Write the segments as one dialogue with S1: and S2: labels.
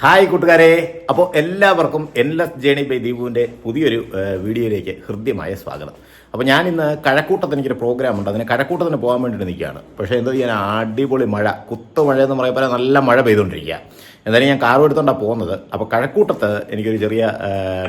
S1: Hi കൂട്ടുകാരെ. അപ്പോൾ എല്ലാവർക്കും എൻലെസ് ജേണി ബൈ ദീപുവിന്റെ പുതിയൊരു വീഡിയോയിലേക്ക് ഹൃദ്യമായ സ്വാഗതം. അപ്പോൾ ഞാൻ ഇന്ന് കഴക്കൂട്ടത്തിന് എനിക്കൊരു പ്രോഗ്രാം ഉണ്ട്. അതിന് കഴക്കൂട്ടത്തിന് പോകാൻ വേണ്ടിയിട്ട് നിൽക്കുകയാണ്. പക്ഷേ എന്താ ചെയ്യാൻ അടിപൊളി മഴ. കുത്തു മഴ എന്ന് പറയുമ്പോൾ നല്ല മഴ പെയ്തുകൊണ്ടിരിക്കുക. എന്തായാലും ഞാൻ കാറും എടുത്തോണ്ടാണ് പോകുന്നത്. അപ്പോൾ കഴക്കൂട്ടത്ത് എനിക്കൊരു ചെറിയ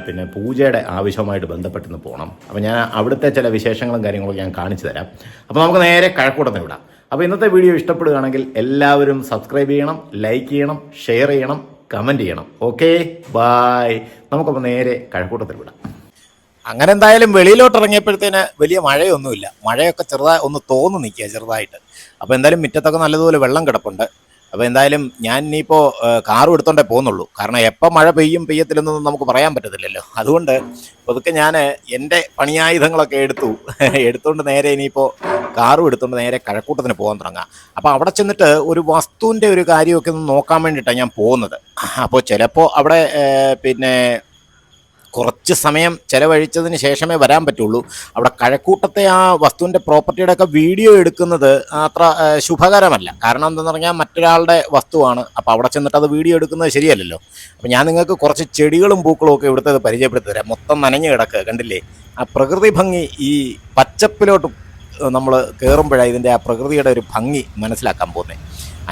S1: പിന്നെ പൂജയുടെ ആവശ്യമായിട്ട് ബന്ധപ്പെട്ടിന്ന് പോകണം അപ്പോൾ ഞാൻ അവിടുത്തെ ചില വിശേഷങ്ങളും കാര്യങ്ങളൊക്കെ ഞാൻ കാണിച്ചു തരാം. അപ്പോൾ നമുക്ക് നേരെ കഴക്കൂട്ടത്തിന് വിടാം. അപ്പോൾ ഇന്നത്തെ വീഡിയോ ഇഷ്ടപ്പെടുകയാണെങ്കിൽ എല്ലാവരും സബ്സ്ക്രൈബ് ചെയ്യണം ലൈക്ക് ചെയ്യണം ഷെയർ ചെയ്യണം കമന്റ് ചെയ്യണം. ഓക്കെ ബായ് നമുക്കപ്പോൾ നേരെ കഴക്കൂട്ടത്തിൽ വിടാം. അങ്ങനെ എന്തായാലും വെളിയിലോട്ട് ഇറങ്ങിയപ്പോഴത്തേന് വലിയ മഴയൊന്നുമില്ല. മഴയൊക്കെ ചെറുതായി ഒന്ന് തോന്നു നിൽക്കുക ചെറുതായിട്ട്. അപ്പോൾ എന്തായാലും മുറ്റത്തൊക്കെ നല്ലതുപോലെ വെള്ളം കിടപ്പുണ്ട്. അപ്പോൾ എന്തായാലും ഞാൻ ഇനിയിപ്പോൾ കാറും എടുത്തോണ്ടേ പോകുന്നുള്ളൂ. കാരണം എപ്പോൾ മഴ പെയ്യും പെയ്യത്തില്ലെന്നൊന്നും നമുക്ക് പറയാൻ പറ്റത്തില്ലല്ലോ. അതുകൊണ്ട് പതുക്കെ ഞാൻ എന്റെ പണിയായുധങ്ങളൊക്കെ എടുത്തു. എടുത്തോണ്ട് നേരെ ഇനിയിപ്പോൾ കാറും എടുത്തോണ്ട് നേരെ കഴക്കൂട്ടത്തിന് പോകാൻ തുടങ്ങാം. അപ്പോൾ അവിടെ ചെന്നിട്ട് ഒരു വസ്തുവിന്റെ ഒരു കാര്യമൊക്കെ ഒന്ന് നോക്കാൻ വേണ്ടിയിട്ടാണ് ഞാൻ പോകുന്നത്. അപ്പോൾ ചിലപ്പോൾ അവിടെ പിന്നെ കുറച്ച് സമയം ചിലവഴിച്ചതിന് ശേഷമേ വരാൻ പറ്റുള്ളൂ. അവിടെ കഴക്കൂട്ടത്തെ ആ വസ്തുവിന്റെ പ്രോപ്പർട്ടിയുടെ ഒക്കെ വീഡിയോ എടുക്കുന്നത് അത്ര ശുഭകരമല്ല. കാരണം എന്താണെന്ന് പറഞ്ഞാൽ മറ്റൊരാളുടെ വസ്തുവാണ്. അപ്പോൾ അവിടെ ചെന്നിട്ട് അത് വീഡിയോ എടുക്കുന്നത് ശരിയല്ലല്ലോ. അപ്പോൾ ഞാൻ നിങ്ങൾക്ക് കുറച്ച് ചെടികളും പൂക്കളും ഒക്കെ ഇവിടുത്തെ പരിചയപ്പെടുത്തി തരാം. മൊത്തം നനഞ്ഞു കിടക്കുക കണ്ടില്ലേ? ആ പ്രകൃതി ഭംഗി ഈ പച്ചപ്പിലോട്ട് നമ്മൾ കയറുമ്പോഴാണ് ഇതിന്റെ ആ പ്രകൃതിയുടെ ഒരു ഭംഗി മനസ്സിലാക്കാൻ പോകുന്നത്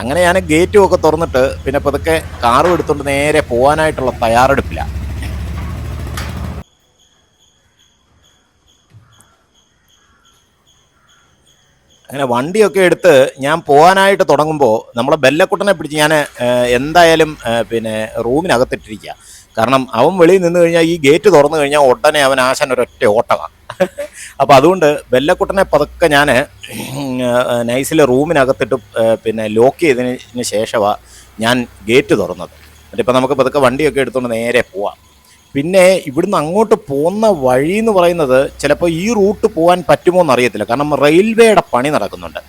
S1: അങ്ങനെ ഞാൻ ഗേറ്റും ഒക്കെ തുറന്നിട്ട് പിന്നെ പതുക്കെ കാറും എടുത്തുകൊണ്ട് നേരെ പോകാനായിട്ടുള്ള തയ്യാറെടുപ്പിലാണ് അങ്ങനെ വണ്ടിയൊക്കെ എടുത്ത് ഞാൻ പോകാനായിട്ട് തുടങ്ങുമ്പോൾ നമ്മളെ ബെല്ലക്കുട്ടനെ പിടിച്ച് ഞാൻ എന്തായാലും പിന്നെ റൂമിനകത്തിട്ടിരിക്കുക കാരണം അവൻ വെളിയിൽ നിന്ന് കഴിഞ്ഞാൽ ഈ ഗേറ്റ് തുറന്നു കഴിഞ്ഞാൽ ഉടനെ അവൻ ആശാൻ ഒരൊറ്റ ഓട്ടമാണ് അപ്പോൾ അതുകൊണ്ട് ബെല്ലക്കുട്ടനെ പതുക്കെ ഞാൻ നൈസിലെ റൂമിനകത്തിട്ട് പിന്നെ ലോക്ക് ചെയ്തതിന് ശേഷമാണ് ഞാൻ ഗേറ്റ് തുറന്നത്. എന്നിട്ടിപ്പോൾ നമുക്ക് പതുക്കെ വണ്ടിയൊക്കെ എടുത്തുകൊണ്ട് നേരെ പോവാം. പിന്നെ ഇവിടുന്ന് അങ്ങോട്ട് പോകുന്ന വഴി എന്ന് പറയുന്നത് ചിലപ്പോൾ ഈ റൂട്ട് പോകാൻ പറ്റുമോ എന്ന് അറിയത്തില്ല കാരണം റെയിൽവേയുടെ പണി നടക്കുന്നുണ്ട്.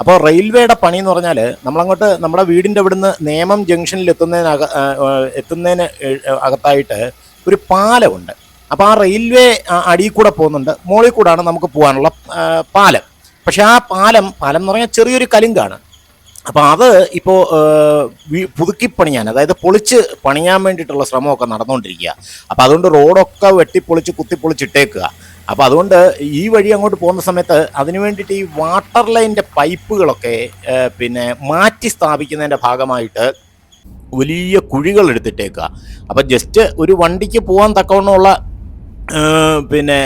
S1: അപ്പോൾ റെയിൽവേയുടെ പണി എന്ന് പറഞ്ഞാൽ നമ്മളങ്ങോട്ട് നമ്മുടെ വീടിന്റെ ഇവിടുന്ന് നേമം ജംഗ്ഷനിൽ എത്തുന്നതിന് ഏ- അകത്തായിട്ട് ഒരു പാലമുണ്ട്. അപ്പോൾ ആ റെയിൽവേ അടിയിൽ കൂടെ പോകുന്നുണ്ട്. മുകളിൽ കൂടാണ് നമുക്ക് പോകാനുള്ള പാലം. പക്ഷേ ആ പാലം പാലം എന്ന് പറഞ്ഞാൽ ചെറിയൊരു കലുങ്കാണ്. അപ്പോൾ അത് ഇപ്പോൾ പുതുക്കി പണിയാൻ അതായത് പൊളിച്ച് പണിയാൻ വേണ്ടിയിട്ടുള്ള ശ്രമമൊക്കെ നടന്നുകൊണ്ടിരിക്കുക അപ്പോൾ അതുകൊണ്ട് റോഡൊക്കെ വെട്ടിപ്പൊളിച്ച് കുത്തിപ്പൊളിച്ചിട്ടേക്കുക അപ്പോൾ അതുകൊണ്ട് ഈ വഴി അങ്ങോട്ട് പോകുന്ന സമയത്ത് അതിന് വേണ്ടിയിട്ട് ഈ വാട്ടർ ലൈന്റെ പൈപ്പുകളൊക്കെ പിന്നെ മാറ്റി സ്ഥാപിക്കുന്നതിന്റെ ഭാഗമായിട്ട് വലിയ കുഴികൾ എടുത്തിട്ടേക്കുക അപ്പം ജസ്റ്റ് ഒരു വണ്ടിക്ക് പോകാൻ തക്കവണ്ണമുള്ള പിന്നെ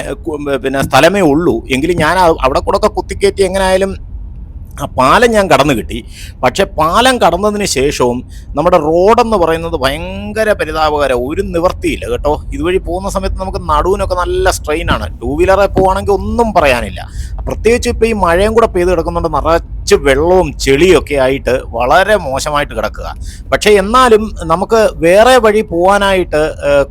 S1: പിന്നെ സ്ഥലമേ ഉള്ളൂ. എങ്കിലും ഞാൻ അവിടെ കൂടെ ഒക്കെ കുത്തിക്കയറ്റി എങ്ങനെയായാലും ആ പാലം ഞാൻ കടന്നു കിട്ടി. പക്ഷേ പാലം കടന്നതിന് ശേഷവും നമ്മുടെ റോഡെന്ന് പറയുന്നത് ഭയങ്കര പരിതാപകരം ഒരു നിവർത്തിയില്ല കേട്ടോ. ഇതുവഴി പോകുന്ന സമയത്ത് നമുക്ക് നടുവിനൊക്കെ നല്ല സ്ട്രെയിനാണ് ടൂ വീലറെ പോവാണെങ്കിൽ ഒന്നും പറയാനില്ല. പ്രത്യേകിച്ച് ഇപ്പോൾ ഈ മഴയും കൂടെ പെയ്ത് കിടക്കുന്നുണ്ട് വെള്ളവും ചെളിയൊക്കെ ആയിട്ട് വളരെ മോശമായിട്ട് കിടക്കുക. പക്ഷേ എന്നാലും നമുക്ക് വേറെ വഴി പോകാനായിട്ട്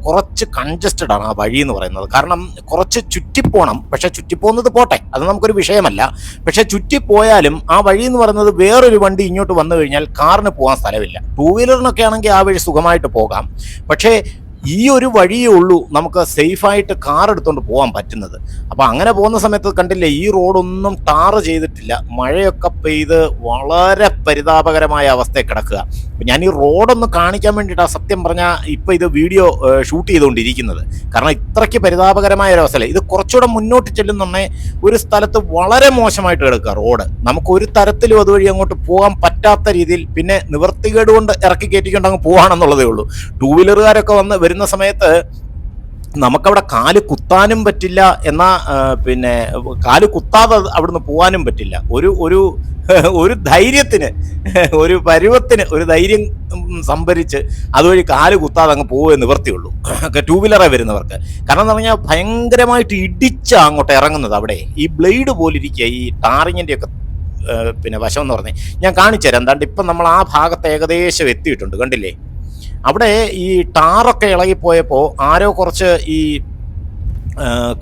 S1: കുറച്ച് കൺജസ്റ്റഡ് ആണ് ആ വഴി എന്ന് പറയുന്നത്. കാരണം കുറച്ച് ചുറ്റിപ്പോണം. പക്ഷെ ചുറ്റിപ്പോകുന്നത് പോട്ടെ അത് നമുക്കൊരു വിഷയമല്ല. പക്ഷെ ചുറ്റിപ്പോയാലും ആ വഴി എന്ന് പറയുന്നത് വേറൊരു വണ്ടി ഇങ്ങോട്ട് വന്നു കഴിഞ്ഞാൽ കാറിന് പോകാൻ സ്ഥലമില്ല. ടൂ വീലറിനൊക്കെ ആണെങ്കിൽ ആ വഴി സുഖമായിട്ട് പോകാം. പക്ഷേ ഈ ഒരു വഴിയേ ഉള്ളൂ നമുക്ക് സേഫായിട്ട് കാർ എടുത്തുകൊണ്ട് പോകാൻ പറ്റുന്നത്. അപ്പോൾ അങ്ങനെ പോകുന്ന സമയത്ത് കണ്ടില്ലേ ഈ റോഡൊന്നും ടാർ ചെയ്തിട്ടില്ല. മഴയൊക്കെ പെയ്ത് വളരെ പരിതാപകരമായ അവസ്ഥയിൽ കിടക്കുക. അപ്പം ഞാൻ ഈ റോഡൊന്ന് കാണിക്കാൻ വേണ്ടിയിട്ടാണ് സത്യം പറഞ്ഞാൽ ഇപ്പോൾ ഇത് വീഡിയോ ഷൂട്ട് ചെയ്തുകൊണ്ടിരിക്കുന്നത് കാരണം ഇത്രയ്ക്ക് പരിതാപകരമായ ഒരു അവസ്ഥയല്ല. ഇത് കുറച്ചുകൂടെ മുന്നോട്ട് ചെല്ലുന്നുണ്ടെ ഒരു സ്ഥലത്ത് വളരെ മോശമായിട്ട് കിടക്കുക റോഡ് നമുക്ക് ഒരു തരത്തിലും അതുവഴി അങ്ങോട്ട് പോകാൻ പറ്റാത്ത രീതിയിൽ പിന്നെ നിവർത്തികേട് കൊണ്ട് ഇറക്കി കയറ്റിക്കൊണ്ട് അങ്ങ് പോകാണെന്നുള്ളതേ ഉള്ളൂ. ടൂ വീലറുകാരൊക്കെ വന്ന് വരുന്ന സമയത്ത് നമുക്കവിടെ കാൽ കുത്താനും പറ്റില്ല എന്ന പിന്നെ കാൽ കുത്താതെ അവിടുന്ന് പോകാനും പറ്റില്ല. ഒരു ഒരു ഒരു ധൈര്യത്തിന് ഒരു പരുവത്തിന് ഒരു ധൈര്യം സംഭരിച്ച് അതുവഴി കാൽ കുത്താതെ അങ്ങ് പോവേ നിവർത്തിയുള്ളൂ. ടൂ വീലറെ വരുന്നവർക്ക്. കാരണം എന്ന് പറഞ്ഞാൽ ഭയങ്കരമായിട്ട് ഇടിച്ച അങ്ങോട്ട് ഇറങ്ങുന്നത് അവിടെ. ഈ ബ്ലേഡ് പോലിരിക്കുക ഈ ടാറിങ്ങിന്റെ ഒക്കെ പിന്നെ വശം എന്ന് പറഞ്ഞാൽ ഞാൻ കാണിച്ചു തരാം എന്താണ്ട് ഇപ്പം നമ്മൾ ആ ഭാഗത്ത് ഏകദേശം എത്തിയിട്ടുണ്ട്. കണ്ടില്ലേ? അവിടെ ഈ ടാറൊക്കെ ഇളകിപ്പോയപ്പോൾ ആരോ കുറച്ച് ഈ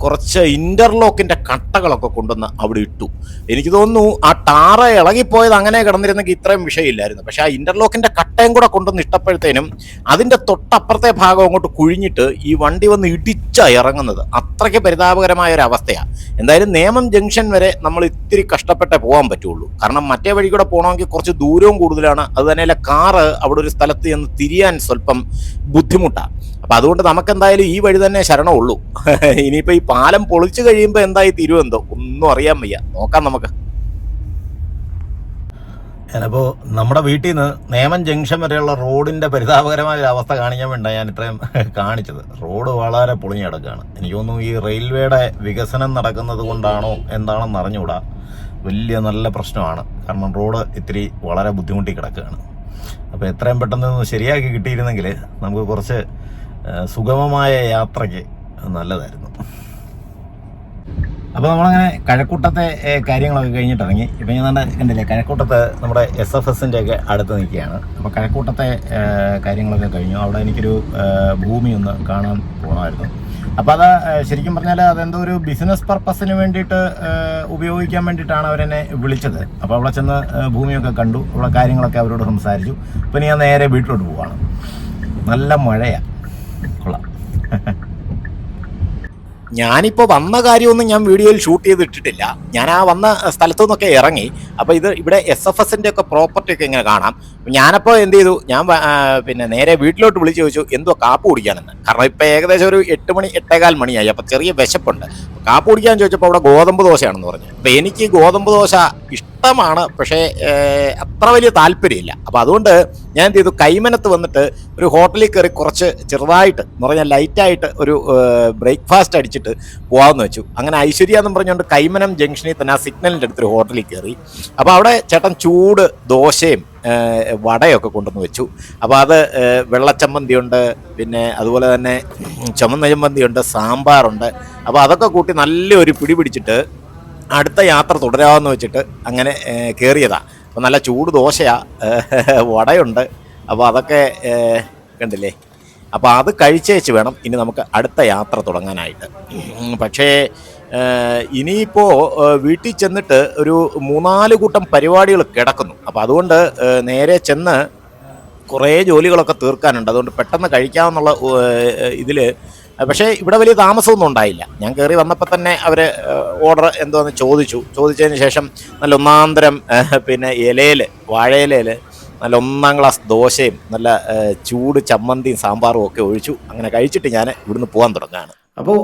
S1: കുറച്ച് ഇന്റർലോക്കിന്റെ കട്ടകളൊക്കെ കൊണ്ടുവന്ന് അവിടെ ഇട്ടു. എനിക്ക് തോന്നുന്നു ആ ടാറ ഇളകിപ്പോയത് അങ്ങനെ കിടന്നിരുന്നെങ്കിൽ ഇത്രയും വിഷയമില്ലായിരുന്നു. പക്ഷെ ആ ഇന്റർലോക്കിന്റെ കട്ടയും കൂടെ കൊണ്ടുവന്ന് ഇട്ടപ്പോഴത്തേനും അതിന്റെ തൊട്ടപ്പുറത്തെ ഭാഗം അങ്ങോട്ട് കുഴിഞ്ഞിട്ട് ഈ വണ്ടി വന്ന് ഇടിച്ച ഇറങ്ങുന്നത്. അത്രയ്ക്ക് പരിതാപകരമായ ഒരു അവസ്ഥയാണ് എന്തായാലും നേമം ജംഗ്ഷൻ വരെ നമ്മൾ ഇത്തിരി കഷ്ടപ്പെട്ടേ പോകാൻ പറ്റുള്ളൂ. കാരണം മറ്റേ വഴി കൂടെ പോകണമെങ്കിൽ കുറച്ച് ദൂരവും കൂടുതലാണ്. അത് തന്നെയല്ല കാറ് അവിടെ ഒരു സ്ഥലത്ത് ചെന്ന് തിരിയാൻ സ്വല്പം ബുദ്ധിമുട്ടാണ് അപ്പൊ അതുകൊണ്ട് നമുക്കെന്തായാലും ഈ വഴി തന്നെ ശരണമുള്ളൂ. ഇനിയിപ്പോ ഈ പാലം പൊളിച്ചു കഴിയുമ്പോൾ എന്തായി തീരുമെന്തോ ഒന്നും അറിയാൻ വയ്യ. നോക്കാം നമുക്ക്. ഞാനപ്പോൾ നമ്മുടെ വീട്ടിൽ നിന്ന് നേമം ജംഗ്ഷൻ വരെയുള്ള റോഡിന്റെ പരിതാപകരമായ ഒരു അവസ്ഥ കാണിക്കാൻ വേണ്ട ഞാൻ ഇത്രയും കാണിച്ചത്. റോഡ് വളരെ പൊളിഞ്ഞു കിടക്കുകയാണ്. എനിക്ക് തോന്നുന്നു ഈ റെയിൽവേയുടെ വികസനം നടക്കുന്നത് കൊണ്ടാണോ എന്താണെന്ന് അറിഞ്ഞുകൂടാ. വലിയ നല്ല പ്രശ്നമാണ്. കാരണം റോഡ് ഇത്തിരി വളരെ ബുദ്ധിമുട്ടി കിടക്കുകയാണ്. അപ്പോൾ എത്രയും പെട്ടെന്ന് ശരിയാക്കി കിട്ടിയിരുന്നെങ്കിൽ നമുക്ക് കുറച്ച് സുഗമമായ യാത്രയ്ക്ക് നല്ലതായിരുന്നു. അപ്പോൾ നമ്മളങ്ങനെ കഴക്കൂട്ടത്തെ കാര്യങ്ങളൊക്കെ കഴിഞ്ഞിട്ട് ഇറങ്ങി ഇപ്പം ഞാൻ തന്നെ കണ്ടില്ലേ കഴക്കൂട്ടത്ത് നമ്മുടെ എസ് എഫ് എസിന്റെ ഒക്കെ അടുത്ത് നിൽക്കുകയാണ്. അപ്പോൾ കഴക്കൂട്ടത്തെ കാര്യങ്ങളൊക്കെ കഴിഞ്ഞു. അവിടെ എനിക്കൊരു ഭൂമി ഒന്ന് കാണാൻ പോകണമായിരുന്നു അപ്പോൾ അത് ശരിക്കും പറഞ്ഞാൽ അതെന്തോ ഒരു ബിസിനസ് പർപ്പസിന് വേണ്ടിയിട്ട് ഉപയോഗിക്കാൻ വേണ്ടിയിട്ടാണ് അവരെന്നെ വിളിച്ചത്. അപ്പോൾ അവിടെ ചെന്ന് ഭൂമിയൊക്കെ കണ്ടു. അവിടെ കാര്യങ്ങളൊക്കെ അവരോട് സംസാരിച്ചു. അപ്പോൾ ഞാൻ നേരെ വീട്ടിലോട്ട് പോവാണ്. നല്ല മഴയാണ് ഞാനിപ്പോൾ വന്ന കാര്യമൊന്നും ഞാൻ വീഡിയോയിൽ ഷൂട്ട് ചെയ്തിട്ടിട്ടില്ല. ഞാൻ ആ വന്ന സ്ഥലത്തു നിന്നൊക്കെ ഇറങ്ങി. അപ്പോൾ ഇത് ഇവിടെ എസ് എഫ് എസിന്റെ ഒക്കെ പ്രോപ്പർട്ടി ഒക്കെ ഇങ്ങനെ കാണാം. ഞാനപ്പോൾ എന്ത് ചെയ്തു? ഞാൻ പിന്നെ നേരെ വീട്ടിലോട്ട് വിളിച്ച് ചോദിച്ചു എന്തോ കാപ്പ് കുടിക്കാനെന്ന്? കാരണം ഇപ്പോൾ ഏകദേശം ഒരു എട്ട് മണി എട്ടേകാൽ മണിയായി. അപ്പോൾ ചെറിയ വിശപ്പുണ്ട്. കാപ്പ് കുടിക്കാൻ ചോദിച്ചപ്പോൾ അവിടെ ഗോതമ്പ് ദോശയാണെന്ന് പറഞ്ഞു. അപ്പോൾ എനിക്ക് ഗോതമ്പ് ദോശ ഇഷ്ടമാണ് പക്ഷേ അത്ര വലിയ താല്പര്യമില്ല. അപ്പോൾ അതുകൊണ്ട് ഞാൻ എന്ത് ചെയ്തു? കൈമനത്ത് വന്നിട്ട് ഒരു ഹോട്ടലിൽ കയറി കുറച്ച് ചെറുതായിട്ട് എന്ന് പറഞ്ഞാൽ ലൈറ്റായിട്ട് ഒരു ബ്രേക്ക്ഫാസ്റ്റ് അടിച്ചിട്ട് പോകാമെന്ന് വെച്ചു. അങ്ങനെ ഐശ്വര്യ എന്ന് പറഞ്ഞുകൊണ്ട് കൈമനം ജംഗ്ഷനിൽ തന്നെ ആ സിഗ്നലിന്റെ അടുത്തൊരു ഹോട്ടലിൽ കയറി. അപ്പോൾ അവിടെ ചേട്ടൻ ചൂട് ദോശയും വടയൊക്കെ കൊണ്ടുവന്ന് വെച്ചു. അപ്പോൾ അത് വെള്ളച്ചമ്മന്തിയുണ്ട് പിന്നെ അതുപോലെ തന്നെ ചുമന്ന ചമ്മന്തിയുണ്ട് സാമ്പാറുണ്ട്. അപ്പോൾ അതൊക്കെ കൂട്ടി നല്ലൊരു പിടി പിടിച്ചിട്ട് അടുത്ത യാത്ര തുടരാമെന്ന് വെച്ചിട്ട് അങ്ങനെ കയറിയതാണ് അപ്പോൾ നല്ല ചൂട് ദോശയാണ് വടയുണ്ട്. അപ്പോൾ അതൊക്കെ കണ്ടില്ലേ? അപ്പോൾ അത് കഴിച്ചേച്ച് വേണം ഇനി നമുക്ക് അടുത്ത യാത്ര തുടങ്ങാനായിട്ട്. പക്ഷേ ഇനിയിപ്പോൾ വീട്ടിൽ ചെന്നിട്ട് ഒരു മൂന്നാൽ കൂട്ടം പരിപാടികൾ കിടക്കുന്നു. അപ്പോൾ അതുകൊണ്ട് നേരെ ചെന്ന് കുറേ ജോലികളൊക്കെ തീർക്കാനുണ്ട്. അതുകൊണ്ട് പെട്ടെന്ന് കഴിക്കാമെന്നുള്ള ഇതിൽ പക്ഷേ ഇവിടെ വലിയ താമസമൊന്നും ഉണ്ടായില്ല. ഞാൻ കയറി വന്നപ്പോൾ തന്നെ അവർ ഓർഡർ എന്തോന്ന് ചോദിച്ചു. ചോദിച്ചതിന് ശേഷം നല്ല ഒന്നാന്തരം പിന്നെ ഇലയിൽ വാഴയിലയിൽ നല്ല ഒന്നാം ക്ലാസ് ദോശയും നല്ല ചൂട് ചമ്മന്തിയും സാമ്പാറും ഒക്കെ ഒഴിച്ചു. അങ്ങനെ കഴിച്ചിട്ട് ഞാൻ ഇവിടുന്ന് പോകാൻ തുടങ്ങുകയാണ്. അപ്പോൾ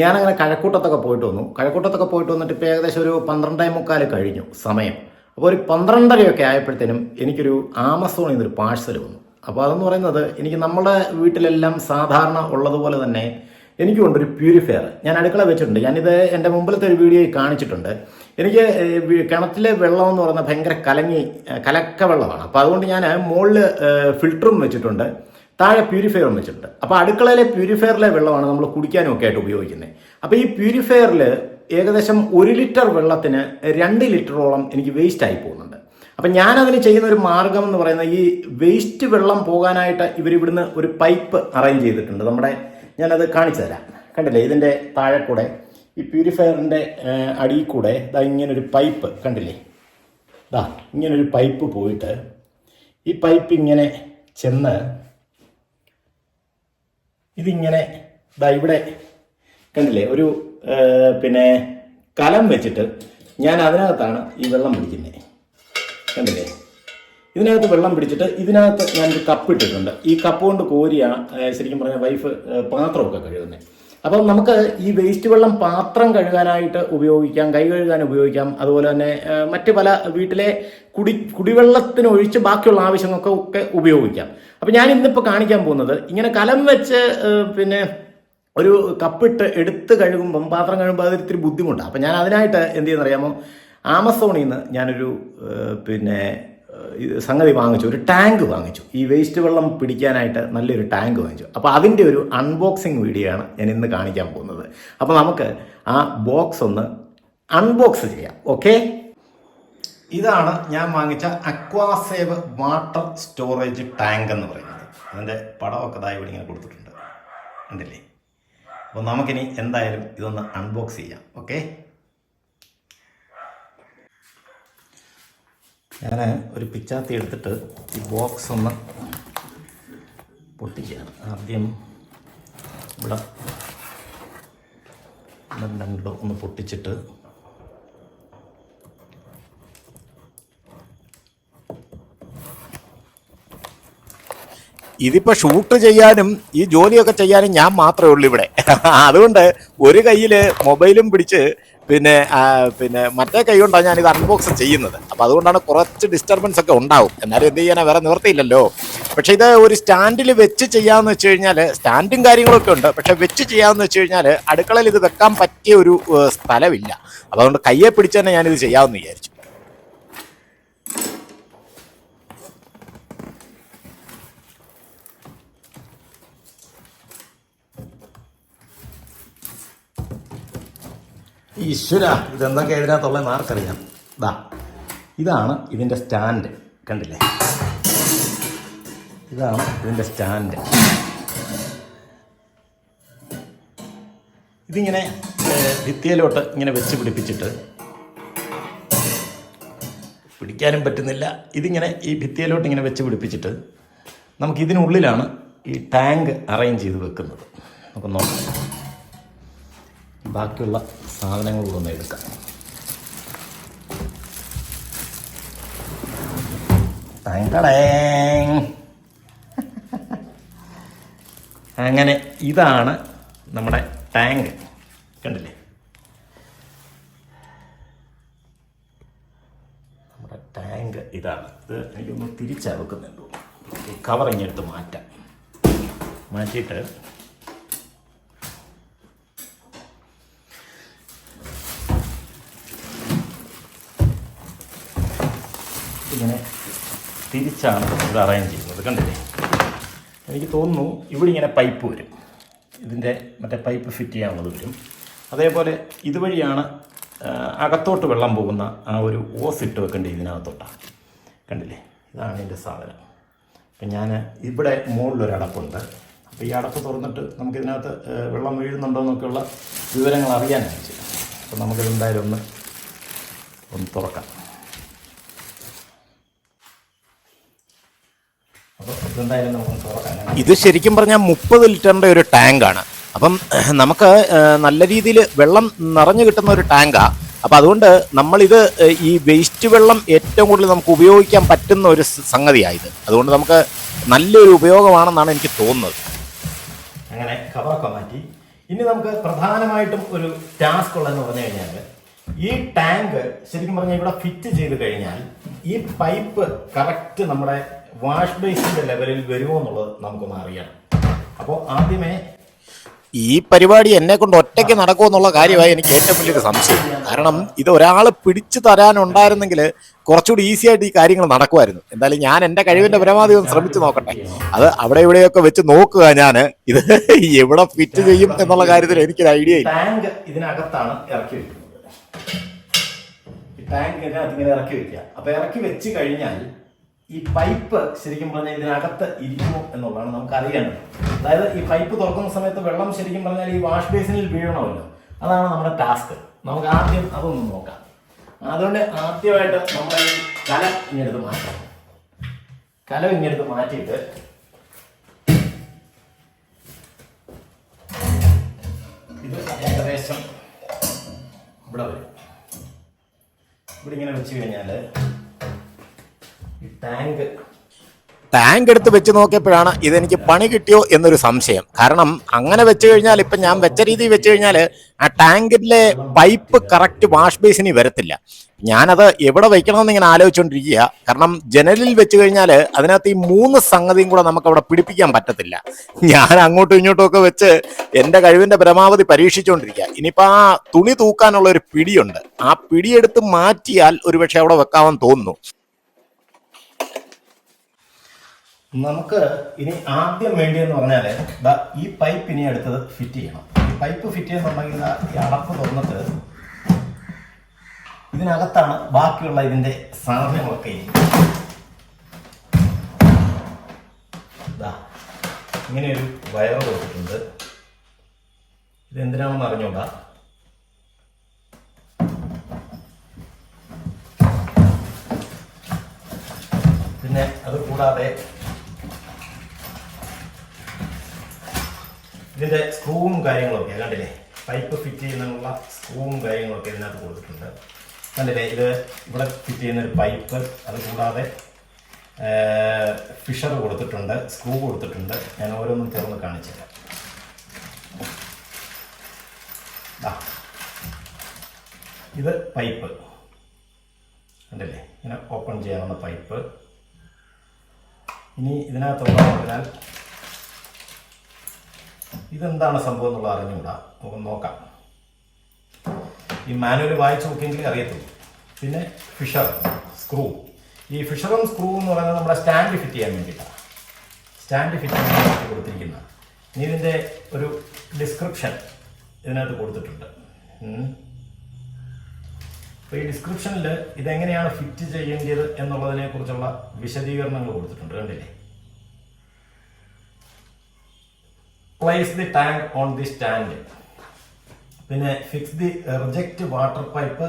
S1: ഞാനങ്ങനെ കഴക്കൂട്ടത്തൊക്കെ പോയിട്ട് വന്നു. കഴക്കൂട്ടത്തൊക്കെ പോയിട്ട് വന്നിട്ട് ഇപ്പോൾ ഏകദേശം ഒരു പന്ത്രണ്ടേ മുക്കാൽ കഴിഞ്ഞു സമയം. അപ്പോൾ ഒരു പന്ത്രണ്ടരയൊക്കെ ആയപ്പോഴത്തേനും എനിക്കൊരു ആമസോണിൽ നിന്നൊരു പാഴ്സൽ വന്നു. അപ്പോൾ അതെന്ന് പറയുന്നത് എനിക്ക് നമ്മുടെ വീട്ടിലെല്ലാം സാധാരണ ഉള്ളതുപോലെ തന്നെ എനിക്കുണ്ട് ഒരു പ്യൂരിഫയർ ഞാൻ അടുക്കള വെച്ചിട്ടുണ്ട്. ഞാനിത് എന്റെ മുമ്പിലത്തെ ഒരു വീഡിയോയിൽ കാണിച്ചിട്ടുണ്ട്. എനിക്ക് കിണറ്റിലെ വെള്ളം എന്ന് പറയുന്നത് ഭയങ്കര കലങ്ങി കലക്ക വെള്ളമാണ്. അപ്പോൾ അതുകൊണ്ട് ഞാൻ മുകളിൽ ഫിൽറ്ററും വെച്ചിട്ടുണ്ട്. താഴെ പ്യൂരിഫയറും വെച്ചിട്ടുണ്ട്. അപ്പോൾ അടുക്കളയിലെ പ്യൂരിഫയറിലെ വെള്ളമാണ് നമ്മൾ കുടിക്കാനും ഒക്കെ ആയിട്ട് ഉപയോഗിക്കുന്നത്. അപ്പോൾ ഈ പ്യൂരിഫയറിൽ ഏകദേശം ഒരു ലിറ്റർ വെള്ളത്തിന് രണ്ട് ലിറ്ററോളം എനിക്ക് വേസ്റ്റ് ആയി പോകുന്നുണ്ട്. അപ്പം ഞാനതിന് ചെയ്യുന്ന ഒരു മാർഗം എന്ന് പറയുന്നത് ഈ വേസ്റ്റ് വെള്ളം പോകാനായിട്ട് ഇവർ ഇവിടുന്ന് ഒരു പൈപ്പ് അറേഞ്ച് ചെയ്തിട്ടുണ്ട്. നമ്മുടെ ഞാനത് കാണിച്ചു തരാം. കണ്ടില്ലേ? ഇതിന്റെ താഴെ കൂടെ ഈ പ്യൂരിഫയറിന്റെ അടിയിൽ കൂടെ ഇതാ ഇങ്ങനൊരു പൈപ്പ് കണ്ടില്ലേ? ഇതാ ഇങ്ങനൊരു പൈപ്പ് പോയിട്ട് ഈ പൈപ്പ് ഇങ്ങനെ ചെന്ന് ഇതിങ്ങനെ ഇതാ ഇവിടെ കണ്ടില്ലേ? ഒരു പിന്നെ കലം വെച്ചിട്ട് ഞാൻ അതിനകത്താണ് ഈ വെള്ളം പിടിക്കുന്നത് കണ്ടില്ലേ ഇതിനകത്ത് വെള്ളം പിടിച്ചിട്ട് ഇതിനകത്ത് ഞാനൊരു കപ്പ് ഇട്ടിട്ടുണ്ട്. ഈ കപ്പ് കൊണ്ട് കോരിയാണ് ശരിക്കും പറഞ്ഞാൽ വൈഫ് പാത്രമൊക്കെ കഴുകുന്നത് അപ്പം നമുക്ക് ഈ വേസ്റ്റ് വെള്ളം പാത്രം കഴുകാനായിട്ട് ഉപയോഗിക്കാം കൈ കഴുകാൻ ഉപയോഗിക്കാം അതുപോലെ തന്നെ മറ്റ് പല വീട്ടിലെ കുടി കുടിവെള്ളത്തിന് ഒഴിച്ച് ബാക്കിയുള്ള ആവശ്യങ്ങൾക്കൊക്കെ ഒക്കെ ഉപയോഗിക്കാം. അപ്പം ഞാൻ ഇന്നിപ്പോൾ കാണിക്കാൻ പോകുന്നത് ഇങ്ങനെ കലം വെച്ച് പിന്നെ ഒരു കപ്പിട്ട് എടുത്ത് കഴുകുമ്പം പാത്രം കഴുകുമ്പോൾ അത് ഇത്തിരി ബുദ്ധിമുട്ടാണ് അപ്പം ഞാൻ അതിനായിട്ട് എന്ത് ചെയ്യുന്നറിയാമോ? ആമസോണിൽ നിന്ന് ഞാനൊരു പിന്നെ സംഗതി വാങ്ങിച്ചു. ഒരു ടാങ്ക് വാങ്ങിച്ചു. ഈ വേസ്റ്റ് വെള്ളം പിടിക്കാനായിട്ട് നല്ലൊരു ടാങ്ക് വാങ്ങിച്ചു. അപ്പോൾ അതിന്റെ ഒരു അൺബോക്സിങ് വീഡിയോ ആണ് ഞാൻ ഇന്ന് കാണിക്കാൻ പോകുന്നത്. അപ്പോൾ നമുക്ക് ആ ബോക്സ് ഒന്ന് അൺബോക്സ് ചെയ്യാം. ഓക്കെ? ഇതാണ് ഞാൻ വാങ്ങിച്ച അക്വാസേവ് വാട്ടർ സ്റ്റോറേജ് ടാങ്ക് എന്ന് പറയുന്നത്. അതിന്റെ പടമൊക്കെ ഇതായി ഇവിടെ ഇങ്ങനെ കൊടുത്തിട്ടുണ്ട്. ഉണ്ടല്ലേ അപ്പോൾ നമുക്കിനി എന്തായാലും ഇതൊന്ന് അൺബോക്സ് ചെയ്യാം. ഓക്കെ? ഞാൻ ഒരു പിച്ചാത്തി എടുത്തിട്ട് ഈ ബോക്സ് ഒന്ന് പൊട്ടിക്കുകയാണ്. ആദ്യം ഇവിടെ രണ്ടോ ഒന്ന് പൊട്ടിച്ചിട്ട് ഇതിപ്പോ ഷൂട്ട് ചെയ്യാനും ഈ ജോലിയൊക്കെ ചെയ്യാനും ഞാൻ മാത്രമേ ഉള്ളൂ ഇവിടെ. അതുകൊണ്ട് ഒരു കയ്യിൽ മൊബൈലും പിടിച്ച് പിന്നെ പിന്നെ മറ്റേ കൈ കൊണ്ടാണ് ഞാനിത് അൺബോക്സ് ചെയ്യുന്നത്. അപ്പോൾ അതുകൊണ്ടാണ് കുറച്ച് ഡിസ്റ്റർബൻസ് ഒക്കെ ഉണ്ടാവും. എന്നാലും എന്ത് ചെയ്യാനാ വേറെ നിവർത്തിയില്ലല്ലോ പക്ഷേ ഇത് ഒരു സ്റ്റാൻഡിൽ വെച്ച് ചെയ്യാമെന്ന് വെച്ച് കഴിഞ്ഞാൽ സ്റ്റാൻഡും കാര്യങ്ങളൊക്കെ ഉണ്ട്. പക്ഷേ വെച്ച് ചെയ്യാമെന്ന് വെച്ച് കഴിഞ്ഞാൽ അടുക്കളയിൽ ഇത് വെക്കാൻ പറ്റിയ ഒരു സ്ഥലമില്ല. അപ്പോൾ അതുകൊണ്ട് കയ്യെ പിടിച്ച് തന്നെ ഞാനിത് ചെയ്യാമെന്ന് വിചാരിച്ചു. ഈശ്വര ഇതെന്തൊക്കെ ഇതിനകത്തുള്ളതെന്ന് ആർക്കറിയാം ദാ ഇതാണ് ഇതിന്റെ സ്റ്റാൻഡ് കണ്ടില്ലേ? ഇതാണ് ഇതിന്റെ സ്റ്റാൻഡ്. ഇതിങ്ങനെ ഭിത്തിയിലോട്ട് ഇങ്ങനെ വെച്ച് പിടിപ്പിച്ചിട്ട് പിടിക്കാനും പറ്റുന്നില്ല. ഇതിങ്ങനെ ഈ ഭിത്തിയിലോട്ട് ഇങ്ങനെ വെച്ച് പിടിപ്പിച്ചിട്ട് നമുക്ക് ഇതിനുള്ളിലാണ് ഈ ടാങ്ക് അറേഞ്ച് ചെയ്ത് വെക്കുന്നത്. നമുക്ക് നോക്കാം. ബാക്കിയുള്ള സാധനങ്ങൾ കൂടെ ഒന്ന് എടുക്കാം അങ്ങനെ ഇതാണ് നമ്മുടെ ടാങ്ക്. കണ്ടില്ലേ? നമ്മുടെ ടാങ്ക് ഇതാണ്. ഇത് എനിക്കൊന്ന് തിരിച്ചാ വെക്കുന്നുണ്ട് കവർ ഇങ്ങെടുത്ത് മാറ്റാം. മാറ്റിയിട്ട് ഇങ്ങനെ തിരിച്ചാണ് ഇത് അറേഞ്ച് ചെയ്യുന്നത്. കണ്ടില്ലേ? എനിക്ക് തോന്നുന്നു ഇവിടെ ഇങ്ങനെ പൈപ്പ് വരും. ഇതിന്റെ മറ്റേ പൈപ്പ് ഫിറ്റ് ചെയ്യാനുള്ളത് വരും. അതേപോലെ ഇതുവഴിയാണ് അകത്തോട്ട് വെള്ളം പോകുന്ന ആ ഒരു ഓസ് ഇട്ട് വെക്കേണ്ടത് ഇതിനകത്തോട്ടാണ് കണ്ടില്ലേ? ഇതാണ് ഇതിന്റെ സാധനം. അപ്പം ഞാൻ ഇവിടെ മുകളിലൊരു അടപ്പുണ്ട്. അപ്പോൾ ഈ അടപ്പ് തുറന്നിട്ട് നമുക്കിതിനകത്ത് ഇതിനകത്ത് വെള്ളം വീഴുന്നുണ്ടോ എന്നൊക്കെയുള്ള വിവരങ്ങൾ അറിയാനായിട്ട് അപ്പോൾ അപ്പം നമുക്കിതെന്തായാലും ഒന്ന് ഒന്ന് തുറക്കാം. ഇത് ശരിക്കും പറഞ്ഞാൽ മുപ്പത് ലിറ്ററിന്റെ ഒരു ടാങ്കാണ്. അപ്പം നമുക്ക് നല്ല രീതിയിൽ വെള്ളം നിറഞ്ഞു കിട്ടുന്ന ഒരു ടാങ്കാണ് അപ്പം അതുകൊണ്ട് നമ്മളിത് ഈ വേസ്റ്റ് വെള്ളം ഏറ്റവും കൂടുതൽ നമുക്ക് ഉപയോഗിക്കാൻ പറ്റുന്ന ഒരു സംഗതിയായത് അതുകൊണ്ട് നമുക്ക് നല്ലൊരു ഉപയോഗമാണെന്നാണ് എനിക്ക് തോന്നുന്നത്. അങ്ങനെ കവറൊക്കെ മാറ്റി. ഇനി നമുക്ക് പ്രധാനമായിട്ടും ഒരു ടാസ്ക് ഉള്ളതെന്ന് പറഞ്ഞു കഴിഞ്ഞാൽ ഈ ടാങ്ക് ശരിക്കും പറഞ്ഞാൽ ഇവിടെ ഫിറ്റ് ചെയ്ത് കഴിഞ്ഞാൽ ഈ പൈപ്പ് കറക്റ്റ് നമ്മുടെ വാഷ് ബേസിന്റെ ലെവലിൽ വരുമോ എന്നുള്ളത് നമുക്കൊന്ന് അറിയാം അപ്പോൾ ആദ്യമേ ഈ പരിപാടി എന്നെ കൊണ്ട് ഒറ്റയ്ക്ക് നടക്കുമോ എന്നുള്ള കാര്യമായി എനിക്ക് ഏറ്റവും വലിയൊരു സംശയം. കാരണം ഇത് ഒരാൾ പിടിച്ചു തരാനുണ്ടായിരുന്നെങ്കിൽ കുറച്ചുകൂടി ഈസി ആയിട്ട് ഈ കാര്യങ്ങൾ നടക്കുമായിരുന്നു. എന്തായാലും ഞാൻ എന്റെ കഴിവിന്റെ പരമാവധി ഒന്ന് ശ്രമിച്ചു നോക്കട്ടെ. അത് അവിടെ ഇവിടെയൊക്കെ വെച്ച് നോക്കുക ഞാൻ ഇത് എവിടെ ഫിറ്റ് ചെയ്യും എന്നുള്ള കാര്യത്തിൽ എനിക്കൊരു ഐഡിയ ഇല്ല. ടാങ്ക് ഇതിനകത്താണ് ഇറക്കി വെക്കുന്നത്. ടാങ്ക് ഇറക്കി വെക്കുക. അപ്പൊ ഇറക്കി വെച്ച് കഴിഞ്ഞാൽ ഈ പൈപ്പ് ശരിക്കും പറഞ്ഞാൽ ഇതിനകത്ത് ഇരിക്കുമോ എന്നുള്ളതാണ് നമുക്ക് അറിയേണ്ടത് അതായത് ഈ പൈപ്പ് തുറക്കുന്ന സമയത്ത് വെള്ളം ശരിക്കും പറഞ്ഞാൽ ഈ വാഷ് ബേസിനിൽ വീഴണമല്ലോ. അതാണ് നമ്മുടെ ടാസ്ക്. നമുക്ക് ആദ്യം അതൊന്ന് നോക്കാം. അതുകൊണ്ട് ആദ്യമായിട്ട് നമ്മൾ ഈ കല ഇങ്ങെടുത്ത് മാറ്റാം. കല ഇങ്ങെടുത്ത് മാറ്റിയിട്ട് ഇത് ഏകദേശം ഇവിടെ വരും. ഇവിടെ ഇങ്ങനെ വെച്ച് കഴിഞ്ഞാൽ ടാങ്ക്. ടാങ്ക് എടുത്ത് വെച്ച് നോക്കിയപ്പോഴാണ് ഇതെനിക്ക് പണി കിട്ടിയോ എന്നൊരു സംശയം. കാരണം അങ്ങനെ വെച്ച് കഴിഞ്ഞാൽ ഇപ്പം ഞാൻ വെച്ച രീതി വെച്ച് കഴിഞ്ഞാൽ ആ ടാങ്കിലെ പൈപ്പ് കറക്റ്റ് വാഷ് ബേസിനി വരത്തില്ല. ഞാനത് എവിടെ വെക്കണമെന്ന് ഇങ്ങനെ ആലോചിച്ചുകൊണ്ടിരിക്കുക. കാരണം ജനലിൽ വെച്ച് കഴിഞ്ഞാൽ അതിനകത്ത് ഈ മൂന്ന് സംഗതിയും കൂടെ നമുക്ക് അവിടെ പിടിപ്പിക്കാൻ പറ്റത്തില്ല. ഞാൻ അങ്ങോട്ടും ഇങ്ങോട്ടും ഒക്കെ വെച്ച് എന്റെ കഴിവിന്റെ പരമാവധി പരീക്ഷിച്ചുകൊണ്ടിരിക്കുക. ഇനിയിപ്പോൾ ആ തുണി തൂക്കാനുള്ള ഒരു പിടിയുണ്ട്. ആ പിടിയെടുത്ത് മാറ്റിയാൽ ഒരുപക്ഷെ അവിടെ വെക്കാമെന്ന് തോന്നുന്നു. നമുക്ക് ഇനി ആദ്യം വേണ്ടിയെന്ന് പറഞ്ഞാൽ ഈ പൈപ്പ് ഇനി അടുത്തത് ഫിറ്റ് ചെയ്യണം. ഈ പൈപ്പ് ഫിറ്റ് ചെയ്യുന്നുണ്ടെങ്കിൽ ഈ അടപ്പ് തുറന്നിട്ട് ഇതിനകത്താണ് ബാക്കിയുള്ള ഇതിന്റെ സാധനങ്ങളൊക്കെ. ഇങ്ങനെ ഒരു വയർ കൊടുത്തിട്ടുണ്ട്. ഇതെന്തിനാണെന്ന് അറിഞ്ഞോണ്ടാ? പിന്നെ അത് കൂടാതെ ഇതിന്റെ സ്ക്രൂവും കാര്യങ്ങളൊക്കെ കണ്ടില്ലേ? പൈപ്പ് ഫിറ്റ് ചെയ്യുന്നതിനുള്ള സ്ക്രൂവും കാര്യങ്ങളൊക്കെ ഇതിനകത്ത് കൊടുത്തിട്ടുണ്ട്. കണ്ടില്ലേ? ഇത് ഇവിടെ ഫിറ്റ് ചെയ്യുന്ന ഒരു പൈപ്പ് അതുകൂടാതെ ഫിഷർ കൊടുത്തിട്ടുണ്ട് സ്ക്രൂ കൊടുത്തിട്ടുണ്ട്. ഞാൻ ഓരോന്നും തുറന്ന് കാണിച്ചില്ല. ഇത് പൈപ്പ് കണ്ടില്ലേ? ഇങ്ങനെ ഓപ്പൺ ചെയ്യാവുന്ന പൈപ്പ് ഇനി ഇതിനകത്തുള്ള ഇതെന്താണ് സംഭവം എന്നുള്ളത് അറിഞ്ഞുകൂടാ. നമുക്ക് നോക്കാം. ഈ മാനുവൽ വായിച്ചു നോക്കിയെങ്കിലേ അറിയത്തുള്ളൂ. പിന്നെ ഫിഷർ സ്ക്രൂ ഈ ഫിഷറും സ്ക്രൂ എന്ന് പറയുന്നത് നമ്മുടെ സ്റ്റാൻഡ് ഫിറ്റ് ചെയ്യാൻ വേണ്ടിയിട്ടാണ്. സ്റ്റാൻഡ് ഫിറ്റ് ചെയ്യാൻ വേണ്ടി കൊടുത്തിരിക്കുന്ന. ഇതിന്റെ ഒരു ഡിസ്ക്രിപ്ഷൻ ഇതിനകത്ത് കൊടുത്തിട്ടുണ്ട്. അപ്പോൾ ഈ ഡിസ്ക്രിപ്ഷനിൽ ഇതെങ്ങനെയാണ് ഫിറ്റ് ചെയ്യേണ്ടത് എന്നുള്ളതിനെ കുറിച്ചുള്ള വിശദീകരണങ്ങൾ കൊടുത്തിട്ടുണ്ട്. കണ്ടില്ലേ? Place the tank on the stand പിന്നെ fix the reject water pipe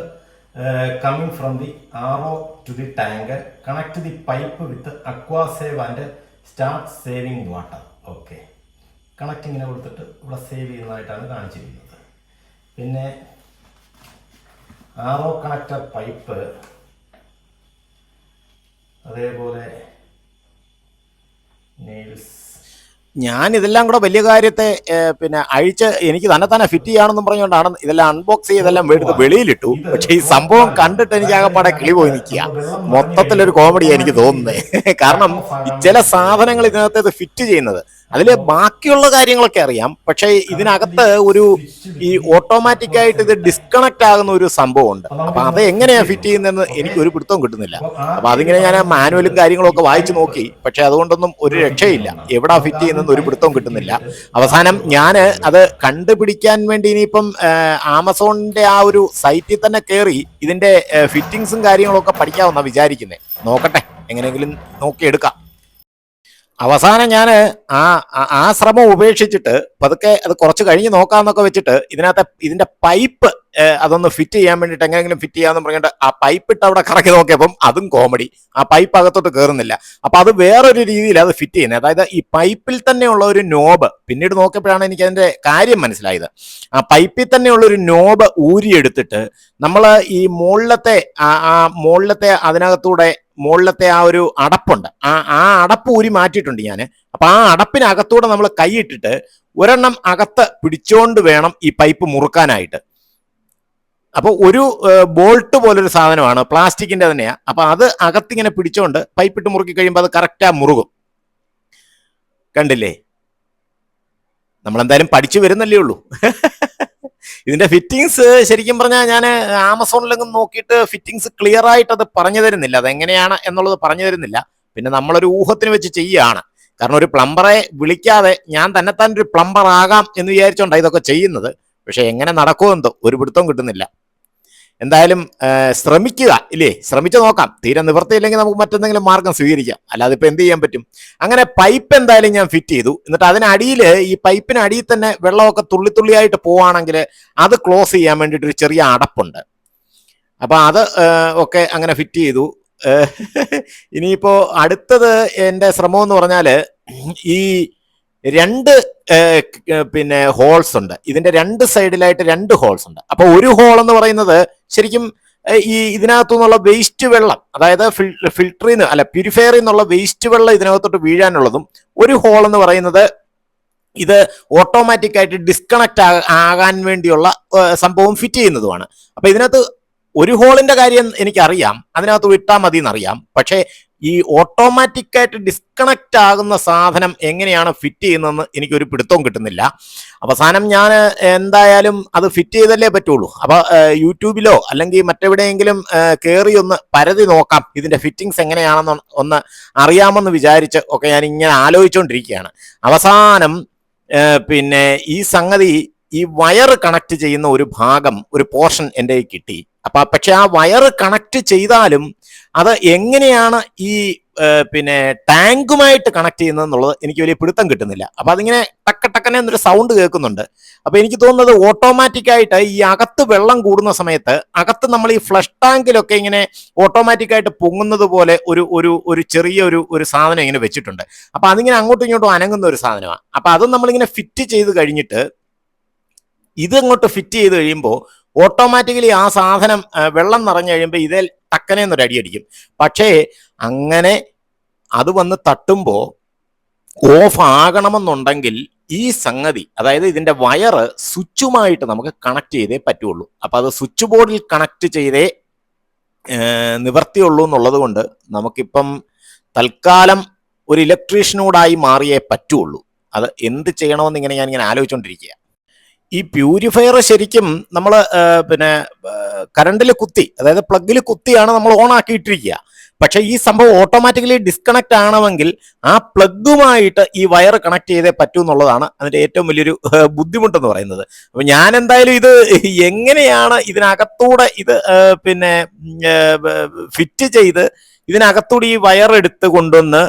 S1: coming from the RO to the tank connect the pipe with aqua save and start saving water okay connect ഇങ്ങനെ കൊടുത്തിട്ട് ഇവിടെ സേവ് ചെയ്യുന്നതായിട്ടാണ് കാണിച്ചിരിക്കുന്നത്. പിന്നെ RO ഒ connector pipe അതേപോലെ nails ഞാൻ ഇതെല്ലാം കൂടെ വലിയ കാര്യത്തെ പിന്നെ അഴിച്ച് എനിക്ക് തന്നെ തന്നെ ഫിറ്റ് ചെയ്യാണെന്നും പറഞ്ഞുകൊണ്ടാണ് ഇതെല്ലാം അൺബോക്സ് ചെയ്തെല്ലാം എടുത്ത് വെളിയിലിട്ടു. പക്ഷെ ഈ സംഭവം കണ്ടിട്ട് എനിക്ക് ആകെപ്പാടെ കിളി പോയി നിൽക്കുക. മൊത്തത്തിലൊരു കോമഡിയാണ് എനിക്ക് തോന്നുന്നത് കാരണം ചില സാധനങ്ങൾ ഇതിനകത്ത് ഫിറ്റ് ചെയ്യുന്നത്. അതിൽ ബാക്കിയുള്ള കാര്യങ്ങളൊക്കെ അറിയാം. പക്ഷേ ഇതിനകത്ത് ഒരു ഈ ഓട്ടോമാറ്റിക് ആയിട്ട് ഇത് ഡിസ്കണക്ട് ആകുന്ന ഒരു സംഭവം ഉണ്ട് അപ്പൊ അത് എങ്ങനെയാ ഫിറ്റ് ചെയ്യുന്നതെന്ന് എനിക്ക് ഒരു പിടുത്തവും കിട്ടുന്നില്ല. അപ്പൊ അതിങ്ങനെ ഞാൻ മാനുവലും കാര്യങ്ങളൊക്കെ വായിച്ചു നോക്കി. പക്ഷെ അതുകൊണ്ടൊന്നും ഒരു രക്ഷയില്ല. എവിടാ ഫിറ്റ് ചെയ്യുന്നതെന്ന് ഒരു പിടുത്തവും കിട്ടുന്നില്ല. അവസാനം ഞാൻ അത് കണ്ടുപിടിക്കാൻ വേണ്ടി ഇനിയിപ്പം ആമസോണിന്റെ ആ ഒരു സൈറ്റിൽ തന്നെ കയറി ഇതിന്റെ ഫിറ്റിങ്സും കാര്യങ്ങളൊക്കെ പഠിക്കാവുന്ന വിചാരിക്കുന്നത് നോക്കട്ടെ. എങ്ങനെയെങ്കിലും നോക്കിയെടുക്കാം. അവസാനം ഞാൻ ആ ആ- ശ്രമം ഉപേക്ഷിച്ചിട്ട് പതുക്കെ അത് കുറച്ച് കഴിഞ്ഞ് നോക്കാന്നൊക്കെ വെച്ചിട്ട് ഇതിനകത്തെ ഇതിന്റെ പൈപ്പ് അതൊന്ന് ഫിറ്റ് ചെയ്യാൻ വേണ്ടിയിട്ട് എങ്ങനെയെങ്കിലും ഫിറ്റ് ചെയ്യാന്ന് പറഞ്ഞിട്ട് ആ പൈപ്പ് ഇട്ട് അവിടെ കറക്കി നോക്കിയപ്പം അതും കോമഡി ആ പൈപ്പ് അകത്തോട്ട് കയറുന്നില്ല അപ്പൊ അത് വേറൊരു രീതിയിൽ അത് ഫിറ്റ് ചെയ്യുന്നത്. അതായത് ഈ പൈപ്പിൽ തന്നെയുള്ള ഒരു നോബ് പിന്നീട് നോക്കിയപ്പോഴാണ് എനിക്ക് അതിന്റെ കാര്യം മനസ്സിലായത്. ആ പൈപ്പിൽ തന്നെയുള്ള ഒരു നോബ് ഊരിയെടുത്തിട്ട് നമ്മൾ ഈ മുകളിലത്തെ ആ മുകളിലത്തെ അതിനകത്തൂടെ മുകളിലത്തെ ആ ഒരു അടപ്പുണ്ട്. ആ ആ അടപ്പ് ഊരി മാറ്റിയിട്ടുണ്ട് ഞാൻ അപ്പൊ ആ അടപ്പിനകത്തൂടെ നമ്മൾ കൈയിട്ടിട്ട് ഒരെണ്ണം അകത്ത് പിടിച്ചോണ്ട് വേണം ഈ പൈപ്പ് മുറുക്കാനായിട്ട്. അപ്പൊ ഒരു ബോൾട്ട് പോലൊരു സാധനമാണ് പ്ലാസ്റ്റിക്കിന്റെ തന്നെയാ. അപ്പോൾ അത് അകത്തിങ്ങനെ പിടിച്ചോണ്ട് പൈപ്പിട്ട് മുറുക്കി കഴിയുമ്പോൾ അത് കറക്റ്റാ മുറുകും. കണ്ടില്ലേ? നമ്മൾ എന്തായാലും പഠിച്ചു വരുന്നല്ലേ ഉള്ളൂ. ഇതിന്റെ ഫിറ്റിങ്സ് ശരിക്കും പറഞ്ഞാൽ ഞാൻ ആമസോണിലെങ്ങും നോക്കിയിട്ട് ഫിറ്റിങ്സ് ക്ലിയർ ആയിട്ട് അത് പറഞ്ഞു തരുന്നില്ല. അതെങ്ങനെയാണ് എന്നുള്ളത് പറഞ്ഞു തരുന്നില്ല. പിന്നെ നമ്മളൊരു ഊഹത്തിന് വെച്ച് ചെയ്യുകയാണ് കാരണം ഒരു പ്ലംബറെ വിളിക്കാതെ ഞാൻ തന്നെ ഒരു പ്ലംബർ ആകാം എന്ന് വിചാരിച്ചോണ്ടാണ് ഇതൊക്കെ ചെയ്യുന്നത്. പക്ഷെ എങ്ങനെ നടക്കുമെന്ന് ഒരു പിടുത്തവും കിട്ടുന്നില്ല. എന്തായാലും ശ്രമിക്കുക ഇല്ലേ? ശ്രമിച്ചു നോക്കാം. തീരെ നിവർത്തിയില്ലെങ്കിൽ നമുക്ക് മറ്റെന്തെങ്കിലും മാർഗം സ്വീകരിക്കാം. അല്ലാതെ ഇപ്പം എന്ത് ചെയ്യാൻ പറ്റും? അങ്ങനെ പൈപ്പ് എന്തായാലും ഞാൻ ഫിറ്റ് ചെയ്തു. എന്നിട്ട് അതിനടിയിൽ ഈ പൈപ്പിന് അടിയിൽ തന്നെ വെള്ളമൊക്കെ തുള്ളി തുള്ളിയായിട്ട് പോവാണെങ്കിൽ അത് ക്ലോസ് ചെയ്യാൻ വേണ്ടിയിട്ട് ഒരു ചെറിയ അടപ്പുണ്ട്. അപ്പോൾ അത് ഒക്കെ അങ്ങനെ ഫിറ്റ് ചെയ്തു. ഇനിയിപ്പോൾ ഇനിയിപ്പോ അടുത്തത് എന്റെ ശ്രമം എന്ന് പറഞ്ഞാൽ ഈ രണ്ട് പിന്നെ ഹോൾസ് ഉണ്ട്. ഇതിന്റെ രണ്ട് സൈഡിലായിട്ട് രണ്ട് ഹോൾസ് ഉണ്ട്. അപ്പൊ ഒരു ഹോൾ എന്ന് പറയുന്നത് ശരിക്കും ഈ ഇതിനകത്തു നിന്നുള്ള വേസ്റ്റ് വെള്ളം അതായത് ഫിൽറ്ററിൽ നിന്ന് അല്ല പ്യൂരിഫയറിൽ നിന്നുള്ള വേസ്റ്റ് വെള്ളം ഇതിനകത്തോട്ട് വീഴാനുള്ളതും ഒരു ഹോൾ എന്ന് പറയുന്നത് ഇത് ഓട്ടോമാറ്റിക് ആയിട്ട് ഡിസ്കണക്ട് ആകാൻ വേണ്ടിയുള്ള സംഭവം ഫിറ്റ് ചെയ്യുന്നതുമാണ്. അപ്പൊ ഇതിനകത്ത് ഒരു ഹോളിന്റെ കാര്യം എനിക്കറിയാം. അതിനകത്ത് വിട്ടാൽ മതി എന്നറിയാം പക്ഷേ ഈ ഓട്ടോമാറ്റിക്കായിട്ട് ഡിസ്കണക്ട് ആകുന്ന സാധനം എങ്ങനെയാണ് ഫിറ്റ് ചെയ്യുന്നതെന്ന് എനിക്കൊരു പിടുത്തവും കിട്ടുന്നില്ല. അവസാനം ഞാൻ എന്തായാലും അത് ഫിറ്റ് ചെയ്തല്ലേ പറ്റുള്ളൂ. അപ്പൊ യൂട്യൂബിലോ അല്ലെങ്കിൽ മറ്റെവിടെയെങ്കിലും കയറി ഒന്ന് പരതി നോക്കാം ഇതിന്റെ ഫിറ്റിങ്സ് എങ്ങനെയാണെന്ന് ഒന്ന് അറിയാമെന്ന് വിചാരിച്ച് ഒക്കെ ഞാൻ ഇങ്ങനെ ആലോചിച്ചുകൊണ്ടിരിക്കുകയാണ് അവസാനം പിന്നെ ഈ സംഗതി ഈ വയർ കണക്ട് ചെയ്യുന്ന ഒരു ഭാഗം ഒരു പോർഷൻ എന്റെ കിട്ടി. അപ്പൊ പക്ഷെ ആ വയർ കണക്ട് ചെയ്താലും അത് എങ്ങനെയാണ് ഈ പിന്നെ ടാങ്കുമായിട്ട് കണക്ട് ചെയ്യുന്നത് എന്നുള്ളത് എനിക്ക് വലിയ പിടുത്തം കിട്ടുന്നില്ല. അപ്പൊ അതിങ്ങനെ ടക്ക ടക്കനെ എന്നൊരു സൗണ്ട് കേൾക്കുന്നുണ്ട്. അപ്പൊ എനിക്ക് തോന്നുന്നത് ഓട്ടോമാറ്റിക് ആയിട്ട് ഈ അകത്ത് വെള്ളം കൂടുന്ന സമയത്ത് അകത്ത് നമ്മൾ ഈ ഫ്ലഷ് ടാങ്കിലൊക്കെ ഇങ്ങനെ ഓട്ടോമാറ്റിക് ആയിട്ട് പൊങ്ങുന്നത് പോലെ ഒരു ഒരു ഒരു ചെറിയ ഒരു ഒരു സാധനം ഇങ്ങനെ വെച്ചിട്ടുണ്ട്. അപ്പൊ അതിങ്ങനെ അങ്ങോട്ടും ഇങ്ങോട്ടും അനങ്ങുന്ന ഒരു സാധനമാണ് അപ്പൊ അത് നമ്മളിങ്ങനെ ഫിറ്റ് ചെയ്ത് കഴിഞ്ഞിട്ട് ഇത് അങ്ങോട്ട് ഫിറ്റ് ചെയ്ത് കഴിയുമ്പോൾ ഓട്ടോമാറ്റിക്കലി ആ സാധനം വെള്ളം നിറഞ്ഞു കഴിയുമ്പോൾ ഇതേ ടക്കനെ എന്നൊരു അടിയടിക്കും പക്ഷേ അങ്ങനെ അത് വന്ന് തട്ടുമ്പോൾ ഓഫ് ആകണമെന്നുണ്ടെങ്കിൽ ഈ സംഗതി അതായത് ഇതിന്റെ വയറ് സ്വിച്ചുമായിട്ട് നമുക്ക് കണക്ട് ചെയ്തേ പറ്റുള്ളൂ. അപ്പോൾ അത് സ്വിച്ച് ബോർഡിൽ കണക്ട് ചെയ്തേ നിവർത്തിയുള്ളൂ എന്നുള്ളത് കൊണ്ട് നമുക്കിപ്പം തൽക്കാലം ഒരു ഇലക്ട്രീഷ്യനോടായി മാറിയേ പറ്റുള്ളൂ. അത് എന്ത് ചെയ്യണമെന്ന് ഇങ്ങനെ ഞാൻ ഇങ്ങനെ ആലോചിച്ചുകൊണ്ടിരിക്കുക ഈ പ്യൂരിഫയർ ശരിക്കും നമ്മൾ പിന്നെ കറണ്ടിൽ കുത്തി അതായത് പ്ലഗിൽ കുത്തിയാണ് നമ്മൾ ഓൺ ആക്കിയിട്ടിരിക്കുക പക്ഷേ ഈ സംഭവം ഓട്ടോമാറ്റിക്കലി ഡിസ്കണക്ട് ആണെങ്കിൽ ആ പ്ലഗുമായിട്ട് ഈ വയർ കണക്ട് ചെയ്തേ പറ്റൂ എന്നുള്ളതാണ് അതിന്റെ ഏറ്റവും വലിയൊരു ബുദ്ധിമുട്ടെന്ന് പറയുന്നത്. അപ്പം ഞാൻ എന്തായാലും ഇത് എങ്ങനെയാണ് ഇതിനകത്തൂടെ ഇത് പിന്നെ ഫിറ്റ് ചെയ്ത് ഇതിനകത്തൂടെ ഈ വയർ എടുത്ത് കൊണ്ടുവന്ന്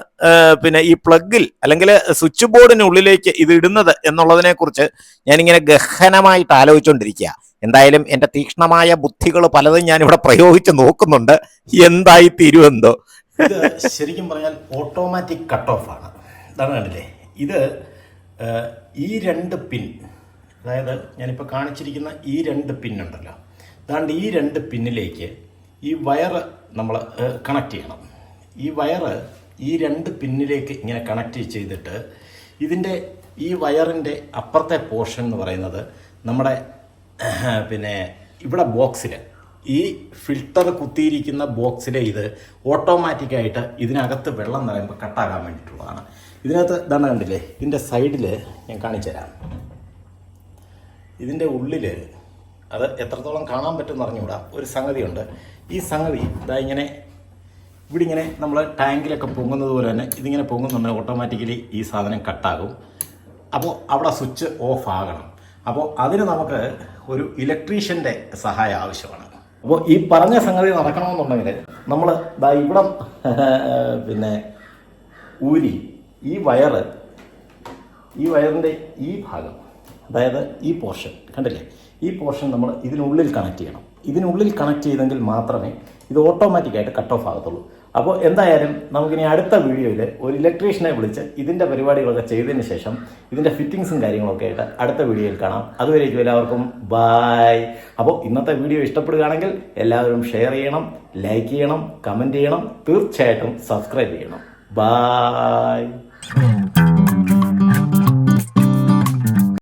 S1: പിന്നെ ഈ പ്ലഗിൽ അല്ലെങ്കിൽ സ്വിച്ച് ബോർഡിനുള്ളിലേക്ക് ഇത് ഇടുന്നത് എന്നുള്ളതിനെ കുറിച്ച് ഞാനിങ്ങനെ ഗഹനമായിട്ട് ആലോചിച്ചുകൊണ്ടിരിക്കുക എന്തായാലും എന്റെ തീക്ഷ്ണമായ ബുദ്ധികൾ പലതും ഞാൻ ഇവിടെ പ്രയോഗിച്ച് നോക്കുന്നുണ്ട്. എന്തായി തീരുമെന്തോ ഇത് ശരിക്കും പറഞ്ഞാൽ ഓട്ടോമാറ്റിക് കട്ട് ഓഫ് ആണ്. ഇതാണ് കണ്ടില്ലേ? ഇത് ഈ രണ്ട് പിൻ അതായത് ഞാനിപ്പോൾ കാണിച്ചിരിക്കുന്ന ഈ രണ്ട് പിൻ ഉണ്ടല്ലോ. അതാണ്ട് ഈ രണ്ട് പിന്നിലേക്ക് ഈ വയറ് നമ്മൾ കണക്ട് ചെയ്യണം. ഈ വയറ് ഈ രണ്ട് പിന്നിലേക്ക് ഇങ്ങനെ കണക്ട് ചെയ്തിട്ട് ഇതിന്റെ ഈ വയറിന്റെ അപ്പുറത്തെ പോർഷൻ എന്ന് പറയുന്നത് നമ്മുടെ പിന്നെ ഇവിടെ ബോക്സിൽ ഈ ഫിൽട്ടർ കുത്തിയിരിക്കുന്ന ബോക്സിലെ ഇത് ഓട്ടോമാറ്റിക്കായിട്ട് ഇതിനകത്ത് വെള്ളം നിറയുമ്പോൾ കട്ടാകാൻ വേണ്ടിയിട്ടുള്ളതാണ്. ഇതിനകത്ത് ഇതാണ് കണ്ടില്ലേ ഇതിന്റെ സൈഡിൽ ഞാൻ കാണിച്ചു തരാം. ഇതിന്റെ ഉള്ളിൽ അത് എത്രത്തോളം കാണാൻ പറ്റുമെന്ന് അറിഞ്ഞുകൂടാ? ഒരു സംഗതിയുണ്ട്. ഈ സംഗതി ഇതാ ഇങ്ങനെ ഇവിടെ ഇങ്ങനെ നമ്മൾ ടാങ്കിലൊക്കെ പൊങ്ങുന്നത് പോലെ തന്നെ ഇതിങ്ങനെ പൊങ്ങുന്നുണ്ടെങ്കിൽ ഓട്ടോമാറ്റിക്കലി ഈ സാധനം കട്ടാകും. അപ്പോൾ അവിടെ സ്വിച്ച് ഓഫ് ആകണം. അപ്പോൾ അതിന് നമുക്ക് ഒരു ഇലക്ട്രീഷ്യന്റെ സഹായം ആവശ്യമാണ്. അപ്പോൾ ഈ പറഞ്ഞ സംഗതി നടക്കണമെന്നുണ്ടെങ്കിൽ നമ്മൾ ദാ ഇവിടെ പിന്നെ ഊരി ഈ വയറ് ഈ വയറിന്റെ ഈ ഭാഗം അതായത് ഈ പോർഷൻ കണ്ടില്ലേ? ഈ പോർഷൻ നമ്മൾ ഇതിനുള്ളിൽ കണക്ട് ചെയ്യണം. ഇതിനുള്ളിൽ കണക്ട് ചെയ്തെങ്കിൽ മാത്രമേ ഇത് ഓട്ടോമാറ്റിക്കായിട്ട് കട്ട് ഓഫ് ആകത്തുള്ളൂ. അപ്പോൾ എന്തായാലും നമുക്കിനി അടുത്ത വീഡിയോയിൽ ഒരു ഇലക്ട്രീഷ്യനെ വിളിച്ച് ഇതിന്റെ പരിപാടികളൊക്കെ ചെയ്തതിന് ശേഷം ഇതിന്റെ ഫിറ്റിങ്സും കാര്യങ്ങളൊക്കെ ആയിട്ട് അടുത്ത വീഡിയോയിൽ കാണാം. അതുവരേക്കും എല്ലാവർക്കും ബായ് അപ്പോൾ ഇന്നത്തെ വീഡിയോ ഇഷ്ടപ്പെടുകയാണെങ്കിൽ എല്ലാവരും ഷെയർ ചെയ്യണം ലൈക്ക് ചെയ്യണം കമന്റ് ചെയ്യണം തീർച്ചയായിട്ടും സബ്സ്ക്രൈബ് ചെയ്യണം. ബായ്